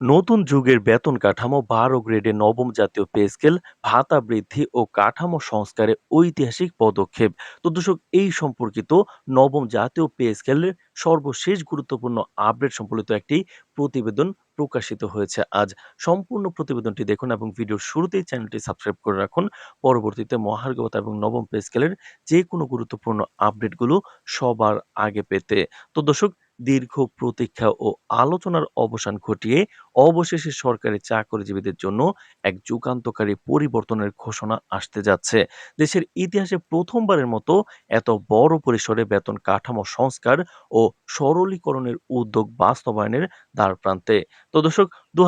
নতুন যুগের বেতন কাঠামো বারো গ্রেডে নবম জাতীয় পে স্কেল, ভাতা বৃদ্ধি ও কাঠামো সংস্কারে ঐতিহাসিক পদক্ষেপ। তো দর্শক, এই সম্পর্কিত নবম জাতীয় পে স্কেলের সর্বশেষ গুরুত্বপূর্ণ আপডেট সম্পর্কিত একটি প্রতিবেদন প্রকাশিত হয়েছে আজ। সম্পূর্ণ প্রতিবেদনটি দেখুন এবং ভিডিওর শুরুতেই চ্যানেলটি সাবস্ক্রাইব করে রাখুন। পরবর্তীতে মহার্গবতা এবং নবম পে স্কেলের যে কোনো গুরুত্বপূর্ণ আপডেটগুলো সবার আগে পেতে। তো দর্শক দীর্ঘ প্রতীক্ষা ও আলোচনার অবসান ঘটিয়ে অবশেষে সরকারি চাকরিজীবীদের জন্য এক যুগান্তকারী পরিবর্তনের ঘোষণা আসতে যাচ্ছে। দেশের ইতিহাসে প্রথমবারের মতো এত বড় পরিসরে বেতন কাঠামো সংস্কার ও সরলীকরণের উদ্যোগ বাস্তবায়নের দ্বারপ্রান্তে। তো দর্শক দু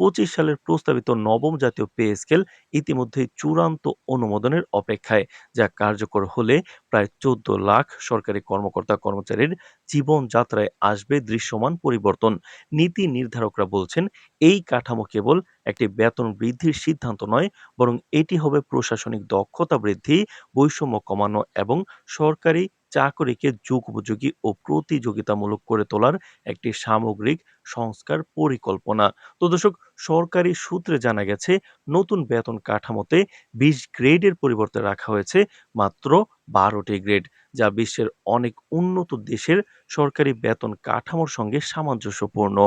পঁচিশ সালের প্রস্তাবিত নবম জাতীয় পে স্কেল ইতিমধ্যেই চূড়ান্ত অনুমোদনের অপেক্ষায়, যা কার্যকর হলে প্রায় চোদ্দ লাখ সরকারি কর্মকর্তা কর্মচারীর জীবনযাত্রায় আসবে দৃশ্যমান পরিবর্তন। নীতি নির্ধারকরা বলছেন, এই কাঠামো কেবল একটি বেতন বৃদ্ধির সিদ্ধান্ত নয়, বরং এটি হবে প্রশাসনিক দক্ষতা বৃদ্ধি, বৈষম্য কমানো এবং সরকারি চাকরিকে যুগোপযোগী ও প্রতিযোগিতামূলক করে তোলার একটি সামগ্রিক সংস্কার পরিকল্পনা। তো দর্শক, সরকারি সূত্রে জানা গেছে, নতুন বেতন কাঠামোতে বিশ গ্রেডের পরিবর্তে রাখা হয়েছে মাত্র বারোটি গ্রেড, যা বিশ্বের অনেক উন্নত দেশের সরকারি বেতন কাঠামোর সঙ্গে সামঞ্জস্যপূর্ণ।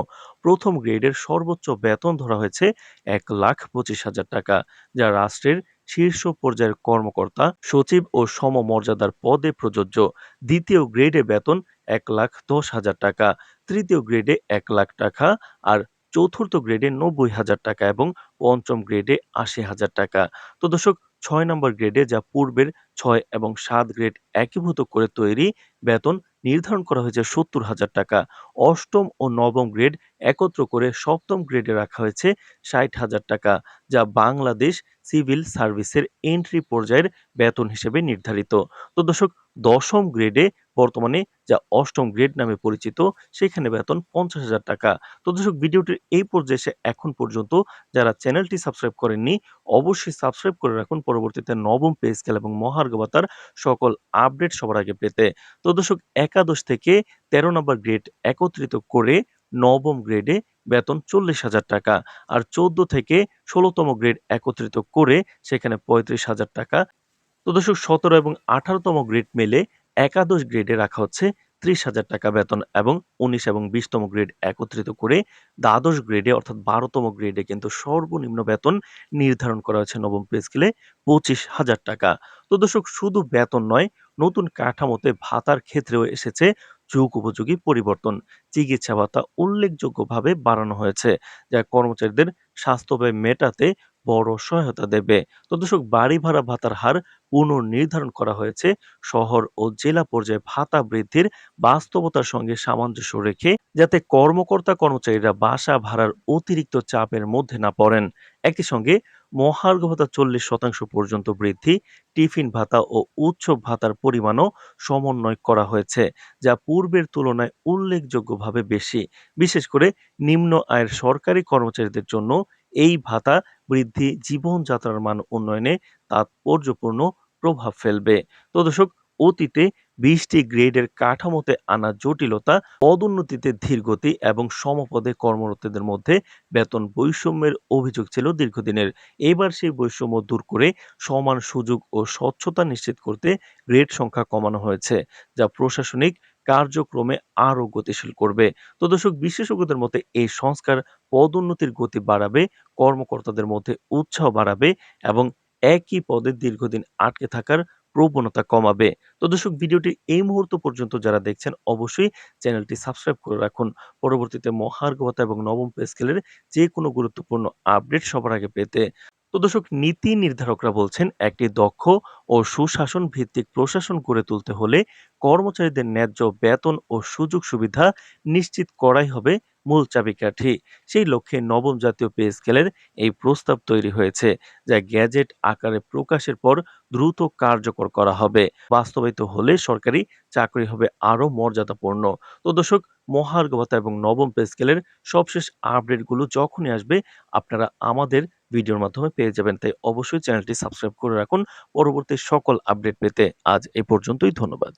প্রথম গ্রেডের সর্বোচ্চ বেতন ধরা হয়েছে এক লাখ পঁচিশ হাজার টাকা, যা রাষ্ট্রের শীর্ষ পর্যায়ের কর্মকর্তা, সচিব ও সমমর্যাদার পদে প্রযোজ্য। দ্বিতীয় গ্রেডে বেতন এক লাখ দশ হাজার টাকা, তৃতীয় গ্রেডে এক লাখ টাকা আর চতুর্থ গ্রেডে নব্বই হাজার টাকা এবং পঞ্চম গ্রেডে আশি হাজার টাকা। তো দর্শক, ছয় নম্বর গ্রেডে যা পূর্বের ছয় এবং সাত গ্রেড একীভূত করে তৈরি বেতন নির্ধারণ করা হয়েছে সত্তর হাজার টাকা। অষ্টম ও নবম গ্রেড একত্র করে সপ্তম গ্রেডে রাখা হয়েছে ষাট হাজার টাকা, যা বাংলাদেশ সিভিল সার্ভিসের এন্ট্রি পর্যায়ের বেতন হিসেবে নির্ধারিত। তো দর্শক, দশম গ্রেডে বর্তমানে যা অষ্টম গ্রেড নামে পরিচিত, সেখানে বেতন পঞ্চাশ হাজার টাকা। তো দর্শক, ভিডিওটির এই পর্যায়ে এখন পর্যন্ত যারা চ্যানেলটি সাবস্ক্রাইব করেননি, অবশ্যই সাবস্ক্রাইব করে রাখুন। পরবর্তীতে নবম পে স্কেল এবং মহার্ঘ ভাতার সকল আপডেট সবার আগে পেতে। তো দর্শক, একাদশ থেকে তেরো নম্বর গ্রেড একত্রিত করে নবম গ্রেডে বেতন চল্লিশ হাজার টাকা আর চোদ্দ থেকে ষোলোতম গ্রেড একত্রিত করে সেখানে পঁয়ত্রিশ হাজার টাকা। তো দর্শক, সতেরো এবং আঠারোতম গ্রেড মেলে একাদশ গ্রেডে রাখা হচ্ছে ত্রিশ হাজার টাকা বেতন এবং উনিশ এবং বিশতম গ্রেড একত্রিত করে দ্বাদশ গ্রেডে অর্থাৎ বারোতম গ্রেডে কিন্তু সর্বনিম্ন বেতন নির্ধারণ করা হয়েছে নবম পে স্কেলে পঁচিশ হাজার টাকা। তো দর্শক, শুধু বেতন নয়, নতুন কাঠামোতে ভাতার ক্ষেত্রেও এসেছে যুগ উপযোগী পরিবর্তন। চিকিৎসা ভাতা উল্লেখযোগ্যভাবে বাড়ানো হয়েছে, যা কর্মচারীদের স্বাস্থ্য ব্যয় মেটাতে বড় সহায়তা দেবে। তো দর্শক, বাড়ি ভাড়া ভাতার হার পুনর্নির্ধারণ করা হয়েছে। শহর ও জেলা পর্যায়ে ভাতা বৃদ্ধির বাস্তবতার সঙ্গে সামঞ্জস্য রেখে যাতে কর্মকর্তা কর্মচারীরা বাসা ভাড়ার অতিরিক্ত চাপের মধ্যে না পড়েন। একই সঙ্গে মহার্ঘ ভাতা চল্লিশ শতাংশ পর্যন্ত বৃদ্ধি, টিফিন ভাতা ও উৎসব ভাতার পরিমাণও সমন্বয় করা হয়েছে, যা পূর্বের তুলনায় উল্লেখযোগ্যভাবে বেশি। বিশেষ করে নিম্ন আয়ের সরকারি কর্মচারীদের জন্য এই ভাতা বৃদ্ধি জীবনযাত্রার মান উন্নয়নে তাৎপর্যপূর্ণ প্রভাব ফেলবে। তো দর্শক, অতীতে বিশটি গ্রেডের কাঠামোতে আনা জটিলতা পদোন্নতিতে ধীরগতি এবং সমপদে কর্মরতদের মধ্যে বেতন বৈষম্যের অভিযোগ ছিল দীর্ঘদিনের। এবার সেই বৈষম্য দূর করে সমান সুযোগ ও স্বচ্ছতা নিশ্চিত করতে গ্রেড সংখ্যা কমানো হয়েছে, যা প্রশাসনিক কার্যক্রমে আরও গতিশীল করবে। তো দর্শক, বিশেষজ্ঞদের মতে এই সংস্কার পদোন্নতির গতি বাড়াবে, কর্মকর্তাদের মধ্যে উৎসাহ বাড়াবে এবং একই পদে দীর্ঘদিন আটকে থাকার প্রবণতা কমাবে। তো দর্শক, ভিডিওটি এই মুহূর্ত পর্যন্ত যারা দেখছেন অবশ্যই চ্যানেলটি সাবস্ক্রাইব করে রাখুন। পরবর্তীতে মহার্ঘবতা এবং নবম পে স্কেলের যে কোনো গুরুত্বপূর্ণ আপডেট সবার আগে পেতে তো দর্শক, নীতি নির্ধারকরা বলছেন, একটি দক্ষ ও সুশাসন ভিত্তিক প্রশাসন গড়ে তুলতে হলে কর্মচারীদের ন্যায্য বেতন ও সুযোগ সুবিধা নিশ্চিত করাই হবে মূল চাবিকাঠি। সেই লক্ষ্যে নবম জাতীয় পে স্কেলের এই প্রস্তাব তৈরি হয়েছে, যা গ্যাজেট আকারে প্রকাশের পর দ্রুত কার্যকর করা হবে। বাস্তবায়িত হলে সরকারি চাকরি হবে আরও মর্যাদাপূর্ণ। তো দর্শক, মহার্ঘ ভাতা এবং নবম পে স্কেলের সবশেষ আপডেটগুলো যখনই আসবে, আপনারা আমাদের ভিডিওর মাধ্যমে পেয়ে যাবেন। তাই অবশ্যই চ্যানেলটি সাবস্ক্রাইব করে রাখুন। পরবর্তী সকল আপডেট পেতে আজ এ পর্যন্তই ধন্যবাদ।